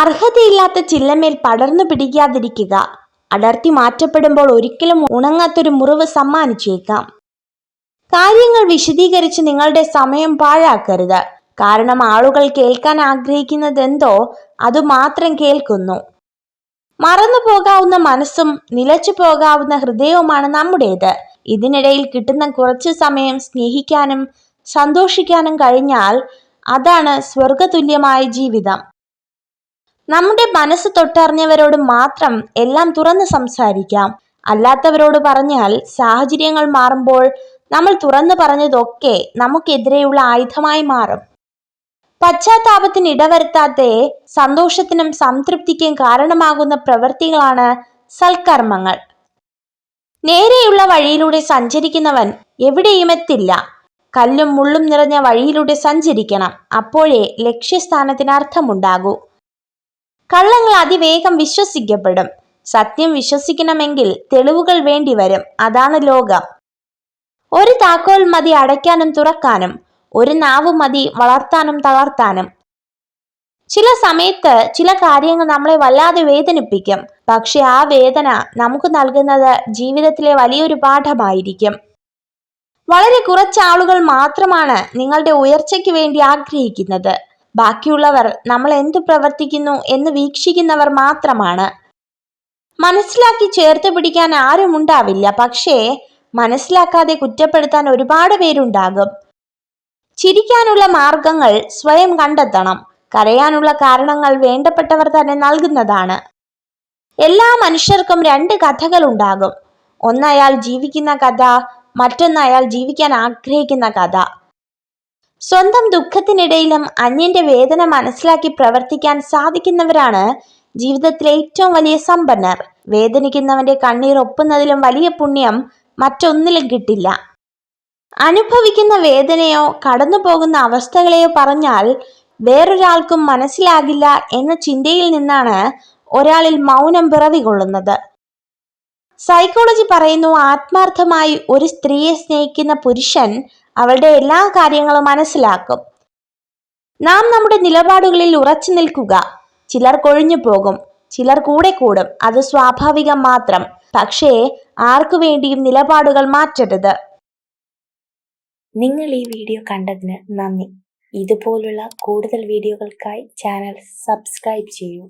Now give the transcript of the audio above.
അർഹതയില്ലാത്ത ചില്ലമേൽ പടർന്നു പിടിക്കാതിരിക്കുക. അടർത്തി മാറ്റപ്പെടുമ്പോൾ ഒരിക്കലും ഉണങ്ങാത്തൊരു മുറിവ് സമ്മാനിച്ചേക്കാം. കാര്യങ്ങൾ വിശദീകരിച്ച് നിങ്ങളുടെ സമയം പാഴാക്കരുത്. കാരണം ആളുകൾ കേൾക്കാൻ ആഗ്രഹിക്കുന്നത് എന്തോ അത് മാത്രം കേൾക്കുന്നു. മറന്നു പോകാവുന്ന മനസ്സും നിലച്ചു പോകാവുന്ന ഹൃദയവുമാണ് നമ്മുടേത്. ഇതിനിടയിൽ കിട്ടുന്ന കുറച്ച് സമയം സ്നേഹിക്കാനും സന്തോഷിക്കാനും കഴിഞ്ഞാൽ അതാണ് സ്വർഗതുല്യമായ ജീവിതം. നമ്മുടെ മനസ്സ് തൊട്ടറിഞ്ഞവരോട് മാത്രം എല്ലാം തുറന്ന് സംസാരിക്കാം. അല്ലാത്തവരോട് പറഞ്ഞാൽ സാഹചര്യങ്ങൾ മാറുമ്പോൾ നമ്മൾ തുറന്നു പറഞ്ഞതൊക്കെ നമുക്കെതിരെയുള്ള ആയുധമായി മാറും. പശ്ചാത്താപത്തിന് ഇടവരുത്താത്ത സന്തോഷത്തിനും സംതൃപ്തിക്കും കാരണമാകുന്ന പ്രവൃത്തികളാണ് സൽക്കർമ്മങ്ങൾ. നേരെയുള്ള വഴിയിലൂടെ സഞ്ചരിക്കുന്നവൻ എവിടെയും എത്തില്ല കല്ലും മുള്ളും നിറഞ്ഞ വഴിയിലൂടെ സഞ്ചരിക്കണം. അപ്പോഴേ ലക്ഷ്യസ്ഥാനത്തിന് അർത്ഥമുണ്ടാകൂ. കള്ളങ്ങൾ അതിവേഗം വിശ്വസിക്കപ്പെടും. സത്യം വിശ്വസിക്കണമെങ്കിൽ തെളിവുകൾ വേണ്ടിവരും. അതാണ് ലോകം. ഒരു താക്കോൽ മതി അടയ്ക്കാനും തുറക്കാനും ഒരു നാവ് മതി വളർത്താനും തളർത്താനും. ചില സമയത്ത് ചില കാര്യങ്ങൾ നമ്മളെ വല്ലാതെ വേദനിപ്പിക്കും. പക്ഷെ ആ വേദന നമുക്ക് നൽകുന്നത് ജീവിതത്തിലെ വലിയൊരു പാഠമായിരിക്കും. വളരെ കുറച്ച് ആളുകൾ മാത്രമാണ് നിങ്ങളുടെ ഉയർച്ചയ്ക്ക് വേണ്ടി ആഗ്രഹിക്കുന്നത്. ബാക്കിയുള്ളവർ നമ്മൾ എന്ത് പ്രവർത്തിക്കുന്നു എന്ന് വീക്ഷിക്കുന്നവർ മാത്രമാണ്. മനസ്സിലാക്കി ചേർത്ത് പിടിക്കാൻ ആരും ഉണ്ടാവില്ല. പക്ഷേ മനസ്സിലാക്കാതെ കുറ്റപ്പെടുത്താൻ ഒരുപാട് പേരുണ്ടാകും. ചിരിക്കാനുള്ള മാർഗങ്ങൾ സ്വയം കണ്ടെത്തണം. കരയാനുള്ള കാരണങ്ങൾ വേണ്ടപ്പെട്ടവർ തന്നെ നൽകുന്നതാണ്. എല്ലാ മനുഷ്യർക്കും രണ്ട് കഥകൾ ഉണ്ടാകും. ഒന്ന് അയാൾ ജീവിക്കുന്ന കഥ മറ്റൊന്ന് അയാൾ ജീവിക്കാൻ ആഗ്രഹിക്കുന്ന കഥ. സ്വന്തം ദുഃഖത്തിനിടയിലും അന്യന്റെ വേദന മനസ്സിലാക്കി പ്രവർത്തിക്കാൻ സാധിക്കുന്നവരാണ് ജീവിതത്തിലെ ഏറ്റവും വലിയ സമ്പന്നർ. വേദനിക്കുന്നവന്റെ കണ്ണീർ ഒപ്പുന്നതിലും വലിയ പുണ്യം മറ്റൊന്നിലും കിട്ടില്ല. അനുഭവിക്കുന്ന വേദനയോ കടന്നു പോകുന്ന അവസ്ഥകളെയോ പറഞ്ഞാൽ വേറൊരാൾക്കും മനസ്സിലാകില്ല എന്ന ചിന്തയിൽ നിന്നാണ് ഒരാളിൽ മൗനം പിറവികൊള്ളുന്നത്. സൈക്കോളജി പറയുന്നു ആത്മാർത്ഥമായി ഒരു സ്ത്രീയെ സ്നേഹിക്കുന്ന പുരുഷൻ അവളുടെ എല്ലാ കാര്യങ്ങളും മനസ്സിലാക്കും. നാം നമ്മുടെ നിലപാടുകളിൽ ഉറച്ചു നിൽക്കുക. ചിലർ കൊഴിഞ്ഞു പോകും. ചിലർ കൂടെ കൂടും. അത് സ്വാഭാവികം മാത്രം. പക്ഷേ ആർക്കു വേണ്ടിയും നിലപാടുകൾ മാറ്റരുത്. നിങ്ങൾ ഈ വീഡിയോ കണ്ടതിന് നന്ദി. ഇതുപോലുള്ള കൂടുതൽ വീഡിയോകൾക്കായി ചാനൽ സബ്സ്ക്രൈബ് ചെയ്യൂ.